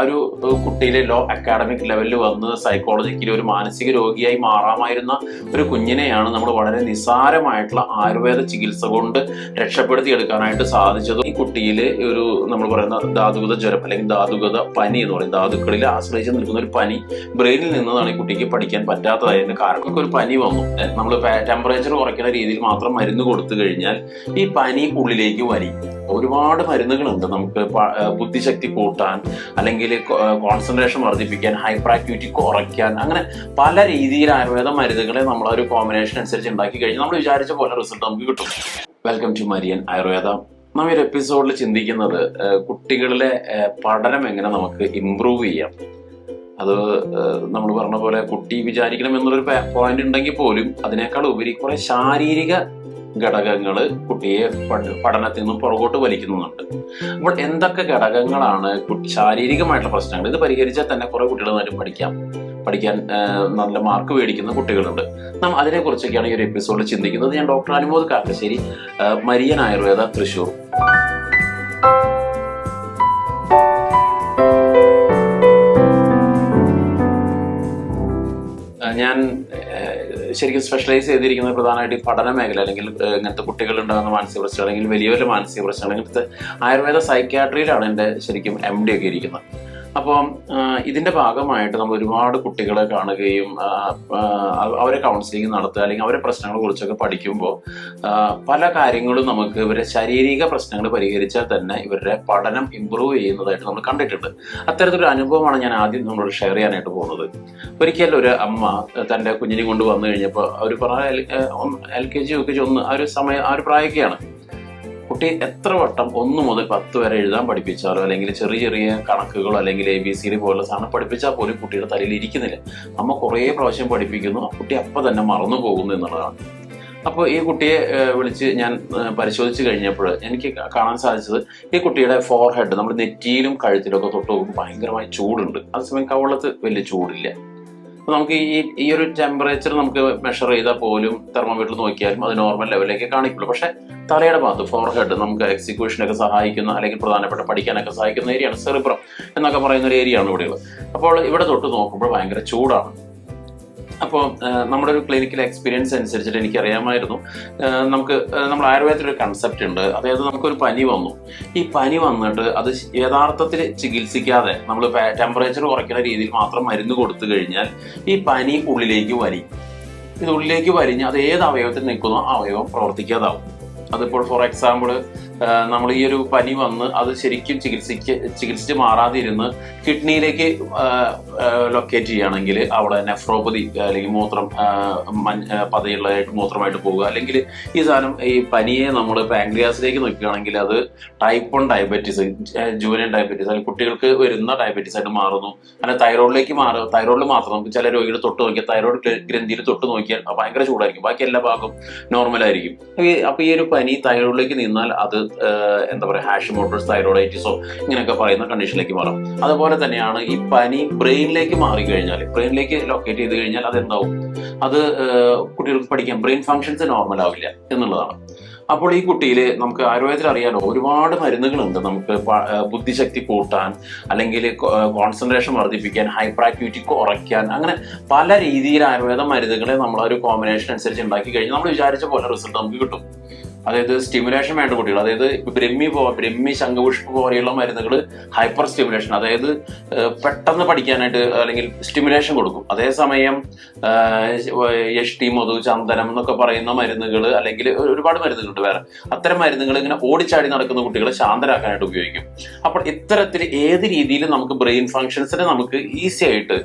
ഒരു കുട്ടിയിലെ law academic ലെവലിൽ വന്ന് സൈക്കോളജിക്കലി ഒരു മാനസിക രോഗിയായി മാറാമായിരുന്ന ഒരു കുഞ്ഞിനെയാണ് നമ്മൾ വളരെ നിസ്സാരമായിട്ടുള്ള ആയുർവേദ ചികിത്സ കൊണ്ട് രക്ഷപ്പെടുത്തി എടുക്കാനായിട്ട് സാധിച്ചത്. ഈ കുട്ടിയിൽ ഒരു നമ്മൾ പറയുന്ന ധാതുഗത ജ്വരം അല്ലെങ്കിൽ ധാതുഗത പനി എന്ന് പറയും. ധാതുക്കളിൽ ആശ്രയിച്ച് നിൽക്കുന്ന ഒരു പനി ബ്രെയിനിൽ നിന്നതാണ് ഈ കുട്ടിക്ക് പഠിക്കാൻ പറ്റാത്തതായതിന്റെ കാരണം. ഒരു പനി വന്നു. നമ്മൾ ടെമ്പറേച്ചർ കുറയ്ക്കുന്ന രീതിയിൽ മാത്രം മരുന്ന് കൊടുത്തു കഴിഞ്ഞാൽ ഈ പനി ഉള്ളിലേക്ക് വരി ഒരുപാട് മരുന്നുകളുണ്ട് നമുക്ക് ബുദ്ധിശക്തി കൂട്ടാൻ അല്ലെങ്കിൽ കോൺസെൻട്രേഷൻ വർദ്ധിപ്പിക്കാൻ ഹൈപ്പർ ആക്ടിവിറ്റി കുറയ്ക്കാൻ അങ്ങനെ പല രീതിയിൽ ആയുർവേദ മരുന്നുകളെ നമ്മൾ ഒരു കോമ്പിനേഷൻ അനുസരിച്ച് ഉണ്ടാക്കി കഴിഞ്ഞാൽ നമ്മൾ വിചാരിച്ച പോലെ റിസൾട്ട് നമുക്ക് കിട്ടും. വെൽക്കം ടു മരിയൻ ആയുർവേദ നമ്മൾ ഒരു എപ്പിസോഡിൽ ചിന്തിക്കുന്നത് കുട്ടികളിലെ പഠനം എങ്ങനെ നമുക്ക് ഇമ്പ്രൂവ് ചെയ്യാം. അത് നമ്മൾ പറഞ്ഞ പോലെ കുട്ടി വിചാരിക്കണം എന്നുള്ളൊരു പോയിന്റ് ഉണ്ടെങ്കിൽ പോലും അതിനേക്കാൾ ഉപരി കുറെ ശാരീരിക ഘടകങ്ങൾ കുട്ടിയെ പഠ- പഠനത്തിൽ നിന്നും പുറകോട്ട് വലിക്കുന്നുണ്ട്. അപ്പോൾ എന്തൊക്കെ ഘടകങ്ങളാണ് ശാരീരികമായിട്ടുള്ള പ്രശ്നങ്ങൾ? ഇത് പരിഹരിച്ചാൽ തന്നെ കുറെ കുട്ടികൾ നന്നായിട്ട് പഠിക്കാം. പഠിക്കാൻ നല്ല മാർക്ക് മേടിക്കുന്ന കുട്ടികളുണ്ട്. നാം അതിനെക്കുറിച്ചൊക്കെയാണ് ഈ ഒരു എപ്പിസോഡിൽ ചിന്തിക്കുന്നത്. ഞാൻ ഡോക്ടർ അനുമോദ് കാക്കശ്ശേരി മരിയൻ ആയുർവേദ തൃശൂർ ഞാൻ ശരിക്കും സ്പെഷ്യലൈസ് ചെയ്തിരിക്കുന്നത് പ്രധാനമായിട്ട് ഈ പഠന മേഖല അല്ലെങ്കിൽ ഇങ്ങനത്തെ കുട്ടികൾ ഉണ്ടാകുന്ന മാനസിക പ്രശ്നങ്ങൾ അല്ലെങ്കിൽ വലിയ വലിയ മാനസിക പ്രശ്നങ്ങൾ അല്ലെങ്കിൽ ആയുർവേദ സൈക്യാട്രിയിലാണ് എന്റെ ശരിക്കും എം ഡി ഒക്കെ ഇരിക്കുന്നത്. അപ്പം ഇതിന്റെ ഭാഗമായിട്ട് നമ്മൾ ഒരുപാട് കുട്ടികളെ കാണുകയും അവരെ കൗൺസിലിംഗ് നടത്തുക അല്ലെങ്കിൽ അവരെ പ്രശ്നങ്ങളെ കുറിച്ചൊക്കെ പഠിക്കുമ്പോൾ പല കാര്യങ്ങളും നമുക്ക് ഇവരെ ശാരീരിക പ്രശ്നങ്ങൾ പരിഹരിച്ചാൽ തന്നെ ഇവരുടെ പഠനം ഇമ്പ്രൂവ് ചെയ്യുന്നതായിട്ട് നമ്മൾ കണ്ടിട്ടുണ്ട്. അത്തരത്തിലൊരു അനുഭവമാണ് ഞാൻ ആദ്യം നമ്മളോട് ഷെയർ ചെയ്യാനായിട്ട് പോകുന്നത്. ഒരിക്കൽ ഒരു അമ്മ തന്റെ കുഞ്ഞിനെ കൊണ്ട് വന്നു കഴിഞ്ഞപ്പോൾ അവർ പറഞ്ഞ L K G U K G ഒന്ന് ആ ഒരു സമയം ആ ഒരു പ്രായമൊക്കെയാണ്. കുട്ടി എത്ര വട്ടം ഒന്ന് മുതൽ പത്ത് വരെ എഴുതാൻ പഠിപ്പിച്ചാലോ? അല്ലെങ്കിൽ ചെറിയ ചെറിയ കണക്കുകളോ അല്ലെങ്കിൽ എ ബി സി ഡി പോലുള്ള സാധനം പഠിപ്പിച്ചാൽ പോലും കുട്ടിയുടെ തലയിൽ ഇരിക്കുന്നില്ല. അമ്മ കുറേ പ്രാവശ്യം പഠിപ്പിക്കുന്നു കുട്ടി അപ്പം തന്നെ മറന്നു പോകുന്നു എന്നുള്ളതാണ്. അപ്പോൾ ഈ കുട്ടിയെ വിളിച്ച് ഞാൻ പരിശോധിച്ച് കഴിഞ്ഞപ്പോൾ എനിക്ക് കാണാൻ സാധിച്ചത് ഈ കുട്ടിയുടെ ഫോർ ഹെഡ് നമ്മൾ നെറ്റിയിലും കഴുത്തിലും ഒക്കെ തൊട്ട് നോക്കുമ്പോൾ ഭയങ്കരമായ ചൂടുണ്ട്. അതേസമയം കവളത്ത് വലിയ ചൂടില്ല. അപ്പോൾ നമുക്ക് ഈ ഈ ഒരു ടെമ്പറേച്ചർ നമുക്ക് മെഷർ ചെയ്താൽ പോലും തെർമോമീറ്റർ നോക്കിയാലും അത് നോർമൽ ലെവലിലേക്ക് കാണിക്കുള്ളൂ. പക്ഷേ തലയുടെ ഭാഗത്ത് ഫോർ ഹെഡ് നമുക്ക് എക്സിക്യൂഷനൊക്കെ സഹായിക്കുന്ന അല്ലെങ്കിൽ പ്രധാനപ്പെട്ട പഠിക്കാനൊക്കെ സഹായിക്കുന്ന ഏരിയയാണ് സെറിബ്രം എന്നൊക്കെ പറയുന്ന ഒരു ഏരിയയാണ് ഇവിടെയുള്ളത്. അപ്പോൾ ഇവിടെ തൊട്ട് നോക്കുമ്പോൾ ഭയങ്കര ചൂടാണ്. അപ്പോൾ നമ്മുടെ ഒരു ക്ലിനിക്കൽ എക്സ്പീരിയൻസ് അനുസരിച്ചിട്ട് എനിക്കറിയാമായിരുന്നു. നമുക്ക് നമ്മൾ ആയുർവേദത്തിൽ ഒരു കൺസെപ്റ്റ് ഉണ്ട്. അതായത് നമുക്കൊരു പനി വന്നു. ഈ പനി വന്നിട്ട് അത് യഥാർത്ഥത്തിൽ ചികിത്സിക്കാതെ നമ്മൾ ടെമ്പറേച്ചർ കുറയ്ക്കുന്ന രീതിയിൽ മാത്രം മരുന്ന് കൊടുത്തു കഴിഞ്ഞാൽ ഈ പനി ഉള്ളിലേക്ക് വലിയും ഇത് ഉള്ളിലേക്ക് വലിഞ്ഞ് അത് ഏത് അവയവത്തിൽ നിൽക്കുന്നോ ആ അവയവം പ്രവർത്തിക്കാതാവും. അതിപ്പോൾ ഫോർ എക്സാമ്പിൾ നമ്മൾ ഈ ഒരു പനി വന്ന് അത് ശരിക്കും ചികിത്സിക്ക് ചികിത്സിച്ച് മാറാതിരുന്ന് കിഡ്നിയിലേക്ക് ലൊക്കേറ്റ് ചെയ്യുകയാണെങ്കിൽ അവിടെ നെഫ്രോപ്പതി അല്ലെങ്കിൽ മൂത്രം പതയുള്ളതായിട്ട് മൂത്രമായിട്ട് പോവുക അല്ലെങ്കിൽ ഈ സാധനം ഈ പനിയെ നമ്മൾ പാങ്ക്രിയാസിലേക്ക് നോക്കുകയാണെങ്കിൽ അത് type one diabetes junior diabetes അല്ലെങ്കിൽ കുട്ടികൾക്ക് വരുന്ന ഡയബറ്റീസ് ആയിട്ട് മാറുന്നു. അങ്ങനെ തൈറോയിഡിലേക്ക് മാറുക തൈറോയിഡിൽ മാത്രം നമുക്ക് ചില രോഗികൾ തൊട്ട് നോക്കിയാൽ തൈറോയിഡ് ഗ്രന്ഥിയിൽ തൊട്ട് നോക്കിയാൽ ഭയങ്കര ചൂടായിരിക്കും. ബാക്കി എല്ലാ ഭാഗവും നോർമലായിരിക്കും ഈ- അപ്പൊ ഈ ഒരു പനി തൈറോയിഡിലേക്ക് നിന്നാൽ അത് എന്താ പറയുക ഹാഷിമോട്ടോസ് തൈറോയിഡൈറ്റിസോ ഇങ്ങനെയൊക്കെ പറയുന്ന കണ്ടീഷനിലേക്ക് മാറും. അതുപോലെ തന്നെയാണ് ഈ പനി ബ്രെയിനിലേക്ക് മാറിക്കഴിഞ്ഞാൽ ബ്രെയിനിലേക്ക് ലൊക്കേറ്റ് ചെയ്ത് കഴിഞ്ഞാൽ അത് എന്താവും അത് കുട്ടികൾക്ക് പഠിക്കാൻ ബ്രെയിൻ ഫങ്ഷൻസ് നോർമൽ ആവില്ല എന്നുള്ളതാണ്. അപ്പോൾ ഈ കുട്ടിയിൽ നമുക്ക് ആയുർവേദത്തിൽ അറിയാലോ ഒരുപാട് മരുന്നുകളുണ്ട് നമുക്ക് ബുദ്ധിശക്തി കൂട്ടാൻ അല്ലെങ്കിൽ കോൺസെൻട്രേഷൻ വർദ്ധിപ്പിക്കാൻ ഹൈപ്പർ ആക്ടിവിറ്റി കുറയ്ക്കാൻ അങ്ങനെ പല രീതിയിൽ ആയുർവേദ മരുന്നുകളെ നമ്മൾ ഒരു കോമ്പിനേഷൻ അനുസരിച്ച് ഉണ്ടാക്കി കഴിഞ്ഞാൽ നമ്മൾ വിചാരിച്ച പോലെ റിസൾട്ട് നമുക്ക് കിട്ടും. അതായത് സ്റ്റിമുലേഷൻ വേണ്ട കുട്ടികൾ. അതായത് ബ്രഹ്മി ബ്രഹ്മി ശംഖപുഷ്പ പോലെയുള്ള മരുന്നുകൾ ഹൈപ്പർ സ്റ്റിമുലേഷൻ അതായത് പെട്ടെന്ന് പഠിക്കാനായിട്ട് അല്ലെങ്കിൽ സ്റ്റിമുലേഷൻ കൊടുക്കും. അതേസമയം യഷ്ടി മധു ചന്ദനം എന്നൊക്കെ പറയുന്ന മരുന്നുകൾ അല്ലെങ്കിൽ ഒരുപാട് മരുന്നുകളുണ്ട് വേറെ. അത്തരം മരുന്നുകൾ ഇങ്ങനെ ഓടിച്ചാടി നടക്കുന്ന കുട്ടികളെ ശാന്തരാക്കാനായിട്ട് ഉപയോഗിക്കും. അപ്പോൾ ഇത്തരത്തിൽ ഏത് രീതിയിൽ നമുക്ക് ബ്രെയിൻ ഫങ്ഷൻസിനെ നമുക്ക് ഈസി ആയിട്ട്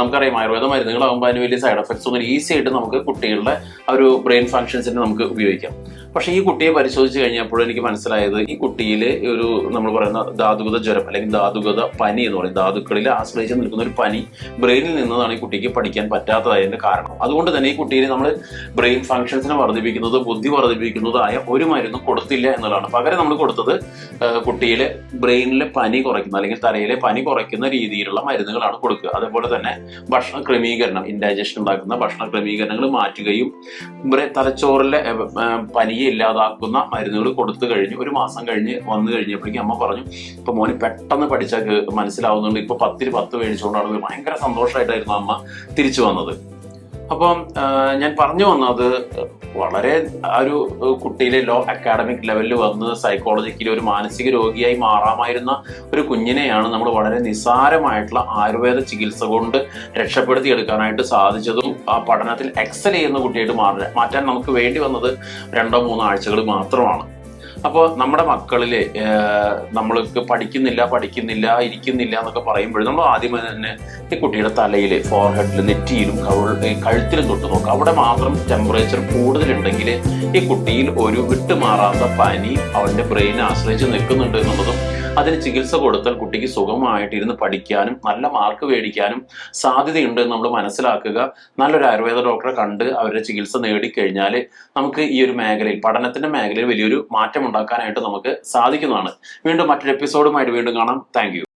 നമുക്കറിയാം ആയുർവേദ മരുന്നുകളാകുമ്പോൾ അതിന് വലിയ സൈഡ് എഫക്ട്സ് ഒന്നും ഈസി ആയിട്ട് നമുക്ക് കുട്ടികളുടെ ഒരു ബ്രെയിൻ ഫങ്ഷൻസിനെ നമുക്ക് ഉപയോഗിക്കാം. പക്ഷേ ഈ കുട്ടിയെ പരിശോധിച്ച് കഴിഞ്ഞപ്പോൾ എനിക്ക് മനസ്സിലായത് ഈ കുട്ടിയിൽ ഒരു നമ്മൾ പറയുന്ന ധാതുഗത ജ്വരം അല്ലെങ്കിൽ ധാതുഗത പനി എന്ന് പറയും. ധാതുക്കളിൽ ആശ്രയിച്ച് നിൽക്കുന്ന ഒരു പനി ബ്രെയിനിൽ നിന്നതാണ് ഈ കുട്ടിക്ക് പഠിക്കാൻ പറ്റാത്തതായതിന്റെ കാരണം. അതുകൊണ്ട് തന്നെ ഈ കുട്ടിയെ നമ്മൾ ബ്രെയിൻ ഫങ്ഷൻസിനെ വർദ്ധിപ്പിക്കുന്നത് ബുദ്ധി വർദ്ധിപ്പിക്കുന്നതായ ഒരു മരുന്നും കൊടുത്തില്ല എന്നുള്ളതാണ്. പകരം നമ്മൾ കൊടുത്തത് കുട്ടിയിലെ ബ്രെയിനിലെ പനി കുറയ്ക്കുന്ന അല്ലെങ്കിൽ തലയിലെ പനി കുറയ്ക്കുന്ന രീതിയിലുള്ള മരുന്നുകളാണ് കൊടുക്കുക. അതേപോലെ തന്നെ ഭക്ഷണ ക്രമീകരണം ഇൻഡൈജഷൻ ഉണ്ടാക്കുന്ന ഭക്ഷണ ക്രമീകരണങ്ങൾ മാറ്റുകയും തലച്ചോറിലെ പനിയെ പയ്യെ ഇല്ലാതാക്കുന്ന മരുന്നുകൾ കൊടുത്തു കഴിഞ്ഞു ഒരു മാസം കഴിഞ്ഞ് വന്നു കഴിഞ്ഞപ്പോഴേക്കും അമ്മ പറഞ്ഞു ഇപ്പൊ മോന് പെട്ടെന്ന് പഠിച്ചാൽ കേ- മനസ്സിലാവുന്നുണ്ട്. ഇപ്പൊ പത്തിന് പത്ത് മേടിച്ചുകൊണ്ടാണ് ഭയങ്കര സന്തോഷമായിട്ടായിരുന്നു അമ്മ തിരിച്ചു വന്നത്. അപ്പം ഞാൻ പറഞ്ഞു വന്നത് വളരെ ഒരു കുട്ടിയിലെ ലോ അക്കാഡമിക് ലെവലിൽ വന്ന് സൈക്കോളജിക്കലി ഒരു മാനസിക രോഗിയായി മാറാമായിരുന്ന ഒരു കുഞ്ഞിനെയാണ് നമ്മൾ വളരെ നിസ്സാരമായിട്ടുള്ള ആയുർവേദ ചികിത്സ കൊണ്ട് രക്ഷപ്പെടുത്തിയെടുക്കാനായിട്ട് സാധിച്ചതും ആ പഠനത്തിൽ എക്സൽ ചെയ്യുന്ന കുട്ടിയായിട്ട് മാറി മാറ്റാൻ നമുക്ക് വേണ്ടി വന്നത് രണ്ടോ മൂന്നോ ആഴ്ചകൾ മാത്രമാണ്. അപ്പോൾ നമ്മുടെ മക്കളിൽ നമ്മൾക്ക് പഠിക്കുന്നില്ല പഠിക്കുന്നില്ല ഇരിക്കുന്നില്ല എന്നൊക്കെ പറയുമ്പോൾ നമ്മൾ ആദ്യം തന്നെ ഈ കുട്ടിയുടെ തലയിൽ ഫോർഹെഡിൽ നെറ്റിയിലും കഴുത്തിലും തൊട്ട് നോക്കുക. അവിടെ മാത്രം ടെമ്പറേച്ചർ കൂടുതലുണ്ടെങ്കിൽ ഈ കുട്ടിയിൽ ഒരു വിട്ടുമാറാത്ത പനി അവന്റെ ബ്രെയിനെ ആശ്രയിച്ച് നിൽക്കുന്നുണ്ട് എന്നുള്ളതും അതിന് ചികിത്സ കൊടുത്താൽ കുട്ടിക്ക് സുഖമായിട്ട് ഇരുന്ന് പഠിക്കാനും നല്ല മാർക്ക് മേടിക്കാനും സാധ്യതയുണ്ട് നമ്മൾ മനസ്സിലാക്കുക. നല്ലൊരു ആയുർവേദ ഡോക്ടറെ കണ്ട് അവരുടെ ചികിത്സ നേടിക്കഴിഞ്ഞാൽ നമുക്ക് ഈ ഒരു മേഖലയിൽ പഠനത്തിന്റെ മേഖലയിൽ വലിയൊരു മാറ്റം ഉണ്ടാക്കാനായിട്ട് നമുക്ക് സാധിക്കുന്നതാണ്. വീണ്ടും മറ്റൊരു എപ്പിസോഡുമായിട്ട് വീണ്ടും കാണാം. താങ്ക്